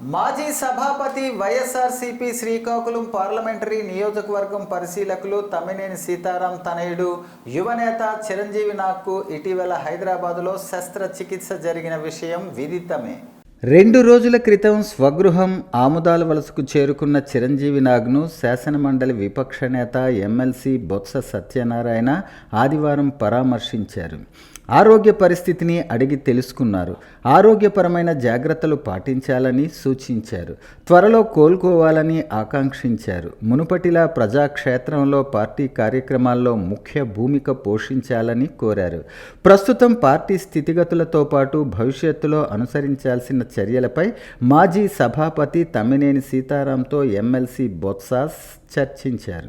మాజీ సభాపతి వైఎస్ఆర్సీపీ శ్రీకాకుళం పార్లమెంటరీ నియోజకవర్గం పరిశీలకులు తమ్మినేని సీతారాం తనయుడు యువనేత చిరంజీవి నాగ్కు ఇటీవల హైదరాబాదులో శస్త్రచికిత్స జరిగిన విషయం విదితమే. రెండు రోజుల క్రితం స్వగృహం ఆముదాల వలసకు చేరుకున్న చిరంజీవి నాగ్ను శాసనమండలి విపక్ష నేత ఎమ్మెల్సీ బొత్స సత్యనారాయణ ఆదివారం పరామర్శించారు. ఆరోగ్య పరిస్థితిని అడిగి తెలుసుకున్నారు. ఆరోగ్యపరమైన జాగ్రత్తలు పాటించాలని సూచించారు. త్వరలో కోలుకోవాలని ఆకాంక్షించారు. మునుపటిలా ప్రజాక్షేత్రంలో పార్టీ కార్యక్రమాల్లో ముఖ్య భూమిక పోషించాలని కోరారు. ప్రస్తుతం పార్టీ స్థితిగతులతో పాటు భవిష్యత్తులో అనుసరించాల్సిన చర్యలపై మాజీ సభాపతి తమ్మినేని సీతారాంతో ఎమ్మెల్సీ బొత్స చర్చించారు.